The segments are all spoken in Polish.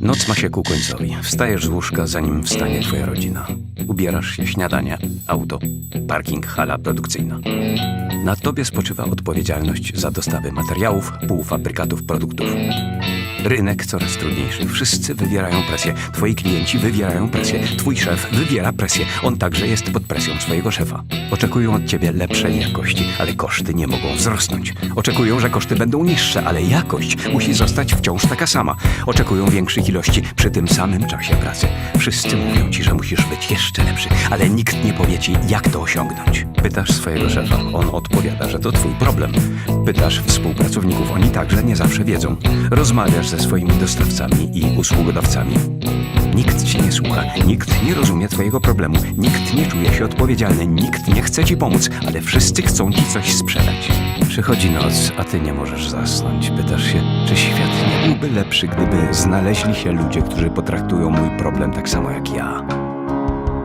Noc ma się ku końcowi. Wstajesz z łóżka, zanim wstanie twoja rodzina. Ubierasz się, śniadanie, auto, parking, hala produkcyjna. Na tobie spoczywa odpowiedzialność za dostawy materiałów, półfabrykatów, produktów. Rynek coraz trudniejszy. Wszyscy wywierają presję. Twoi klienci wywierają presję. Twój szef wywiera presję. On także jest pod presją swojego szefa. Oczekują od ciebie lepszej jakości, ale koszty nie mogą wzrosnąć. Oczekują, że koszty będą niższe, ale jakość musi zostać wciąż taka sama. Oczekują większych ilości przy tym samym czasie pracy. Wszyscy mówią ci, że musisz być jeszcze lepszy, ale nikt nie powie ci, jak to osiągnąć. Pytasz swojego szefa, on odpowiada, że to twój problem. Pytasz współpracowników, oni także nie zawsze wiedzą. Rozmawiasz ze swoimi dostawcami i usługodawcami. Nikt ci nie słucha, nikt nie rozumie twojego problemu, nikt nie czuje się odpowiedzialny, nikt nie chce ci pomóc, ale wszyscy chcą ci coś sprzedać. Przychodzi noc, a ty nie możesz zasnąć. Pytasz się, czy świat nie byłby lepszy, gdyby znaleźli się ludzie, którzy potraktują mój problem tak samo jak ja.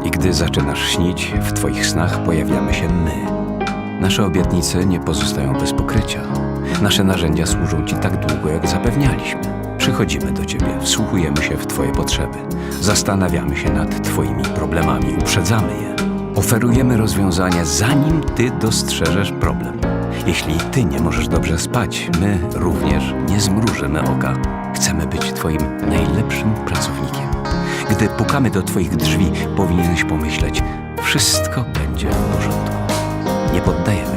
I gdy zaczynasz śnić, w twoich snach pojawiamy się my. Nasze obietnice nie pozostają bez pokrycia. Nasze narzędzia służą ci tak długo, jak zapewnialiśmy. Przychodzimy do ciebie, wsłuchujemy się w twoje potrzeby, zastanawiamy się nad twoimi problemami, uprzedzamy je. Oferujemy rozwiązania, zanim ty dostrzeżesz problem. Jeśli ty nie możesz dobrze spać, my również nie zmrużymy oka. Chcemy być twoim najlepszym pracownikiem. Gdy pukamy do Twoich drzwi, powinieneś pomyśleć: wszystko będzie w porządku. Nie poddajemy